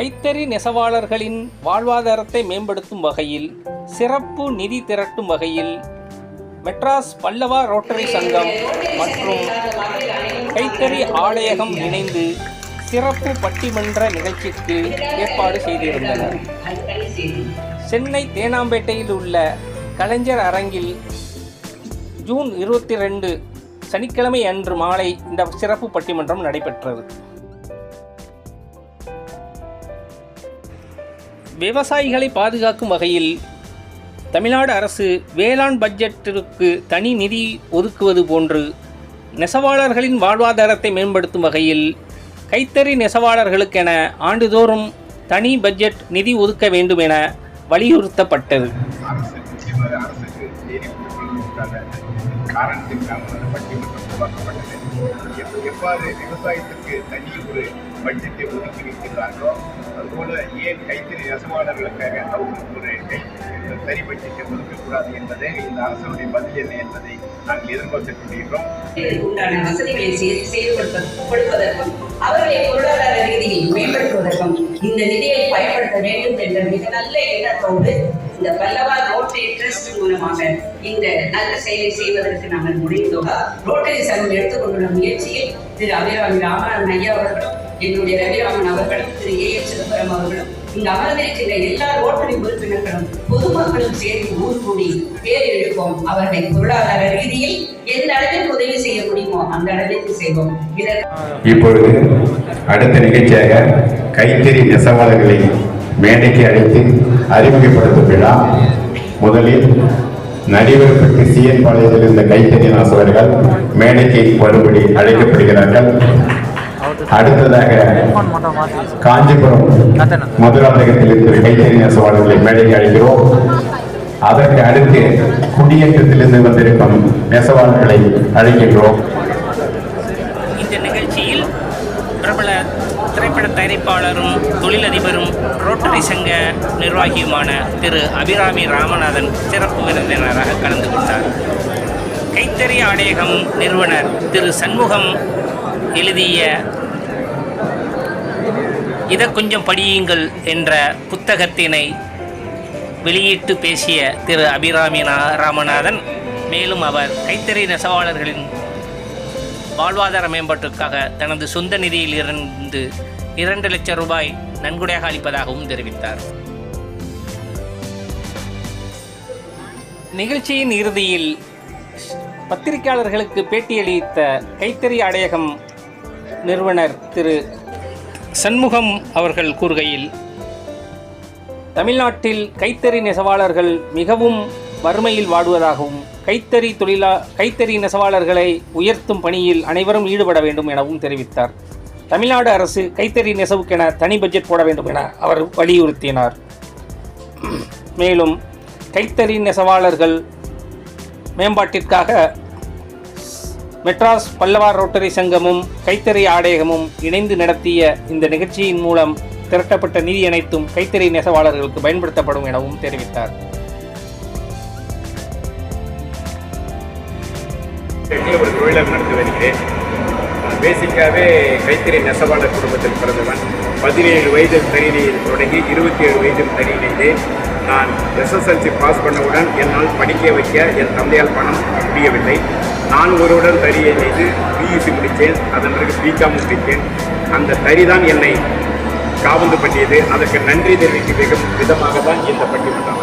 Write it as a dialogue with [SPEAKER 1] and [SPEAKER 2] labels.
[SPEAKER 1] கைத்தறி நெசவாளர்களின் வாழ்வாதாரத்தை மேம்படுத்தும் வகையில் சிறப்பு நிதி திரட்டும் வகையில் மெட்ராஸ் பல்லவா ரோட்டரி சங்கம் மற்றும் கைத்தறி ஆலயகம் இணைந்து சிறப்பு பட்டிமன்ற நிகழ்ச்சிக்கு ஏற்பாடு செய்திருந்தனர். சென்னை தேனாம்பேட்டையில் உள்ள கலைஞர் அரங்கில் ஜூன் இருபத்தி ரெண்டு சனிக்கிழமை அன்று மாலை இந்த சிறப்பு பட்டிமன்றம் நடைபெற்றது. விவசாயிகளை பாதுகாக்கும் வகையில் தமிழ்நாடு அரசு வேளாண் பட்ஜெட்டிற்கு தனி நிதி ஒதுக்குவது போன்று நெசவாளர்களின் வாழ்வாதாரத்தை மேம்படுத்தும் வகையில் கைத்தறி நெசவாளர்களுக்கென ஆண்டுதோறும் தனி பட்ஜெட் நிதி ஒதுக்க வேண்டும் என வலியுறுத்தப்பட்டது.
[SPEAKER 2] எவ்வாறு விவசாயத்திற்கு தனி ஒரு பட்ஜெட்டை ஒதுக்கி வைக்கிறார்களோ போல ஏன் கைத்தறி நெசவாளர்களுக்காக அவர்களுக்கு ஒரு கை இந்த பட்ஜெட்டை ஒதுக்கக்கூடாது என்பதே இந்த அரசனுடைய பதில் என்ன என்பதை நாங்கள் எதிர்பார்த்துக் கொண்டிருக்கிறோம்
[SPEAKER 3] உண்டான வசதிகளை செயல்படுத்தப்படுவதற்கும் அவர்களை பொருளாதார ரீதியில் மேம்படுத்துவதற்கும் இந்த நிதியை பயன்படுத்த வேண்டும் என்ற மிக நல்ல எண்ணத்தோடு இந்த பல்லவா ரோட்டரி ட்ரஸ்ட் மூலமாக இந்த நல்ல செயலை செய்வதற்கு நாங்கள் முடிந்தோம். ரோட்டரி சங்கம் எடுத்துக்கொண்டுள்ள முயற்சியில் திரு அபிராமி ராமநாதன் ஐயா அவர்களும் என்னுடைய ரவிராமன் அவர்களும் திரு ஏ எச் சிதம்பரம் அவர்களும் இந்த அமர்ந்திருக்கின்ற எல்லா ரோட்டரி உறுப்பினர்களும் பொதுமக்களும் சேர்ந்து ஊர் கூடி பேர் எடுப்போம். அவர்களை பொருளாதார ரீதியில் எந்த அளவிற்கு உதவி செய்ய முடியுமோ அந்த அளவிற்கு செய்வோம்.
[SPEAKER 4] இப்பொழுது அடுத்த நிகழ்ச்சியாக கைத்தறி நெசவாளர்களை மேடைக்கு அழைத்து அறிமுகப்படுத்தும் விழா. முதலில் நடிகர்பட்டி சிஎன் பாளையத்தில் இருந்த கைத்தறி நாசவர்கள் மேடைக்கு வரும்படி அழைக்கப்படுகிறார்கள். அடுத்ததாக காஞ்சிபுரம் மதுராந்தகத்தில் இருக்கிற கைத்தறி நெசவாளர்களை மேடைக்கு அழைக்கிறோம். அதற்கு அடுத்து குடியேற்றத்திலிருந்து வந்திருக்கும் நெசவாளர்களை அழைக்கின்றோம்.
[SPEAKER 1] இந்த நிகழ்ச்சியில் பிரபல திரைப்பட தயாரிப்பாளரும் தொழிலதிபரும் ரோட்டரி சங்க நிர்வாகியுமான திரு அபிராமி ராமநாதன் சிறப்பு விருந்தினராக கலந்து கொண்டார். கைத்தறி ஆடையகம் நிறுவனர் திரு சண்முகம் எழுதிய இதை கொஞ்சம் படியுங்கள் என்ற புத்தகத்தினை வெளியிட்டு பேசிய திரு அபிராமினா ராமநாதன் மேலும் அவர் கைத்தறி நெசவாளர்களின் வாழ்வாதார மேம்பாட்டுக்காக தனது சொந்த நிதியில் இருந்து இரண்டு லட்சம் ரூபாய் நன்கொடையாக அளிப்பதாகவும் தெரிவித்தார். நிகழ்ச்சியின் இறுதியில் பத்திரிகையாளர்களுக்கு பேட்டியளித்த கைத்தறி ஆடையகம் நிறுவனர் திரு சண்முகம் அவர்கள் கூறுகையில் தமிழ்நாட்டில் கைத்தறி நெசவாளர்கள் மிகவும் வறுமையில் வாடுவதாகவும் கைத்தறி தொழிலா கைத்தறி நெசவாளர்களை உயர்த்தும் பணியில் அனைவரும் ஈடுபட வேண்டும் எனவும் தெரிவித்தார். தமிழ்நாடு அரசு கைத்தறி நெசவுக்கென தனி பட்ஜெட் போட வேண்டும் என அவர் வலியுறுத்தினார். மேலும் கைத்தறி நெசவாளர்கள் மேம்பாட்டிற்காக மெட்ராஸ் பல்லவார் ரோட்டரி சங்கமும் கைத்தறி ஆடையகமும் இணைந்து நடத்திய இந்த நிகழ்ச்சியின் மூலம் திரட்டப்பட்ட நிதி அனைத்தும் கைத்தறி நெசவாளர்களுக்கு பயன்படுத்தப்படும் எனவும் தெரிவித்தார்.
[SPEAKER 2] ஒரு தொழிலாக நடத்தி வருகிறேன். பேசிக்காகவே கைத்தறி நெசவாளர் குடும்பத்தில் பிறந்தவன் பதினேழு வயதில் தறியினையில் தொடங்கி இருபத்தி ஏழு வயதில் தறியினைந்தேன் நான் எஸ்எஸ்எல்சி பாஸ் பண்ணவுடன் என்னால் படிக்க வைக்க என் தந்தையால் பணம் முடியவில்லை. நான் ஒருவுடன் தறியை செய்து பியூசி முடித்தேன். அதன் பிறகு பிகாம் முடித்தேன். அந்த தறி தான் என்னை காவந்து பண்ணியது. அதற்கு நன்றி தெரிவிக்கும் விதமாக தான் இந்த பட்டிமன்றம்.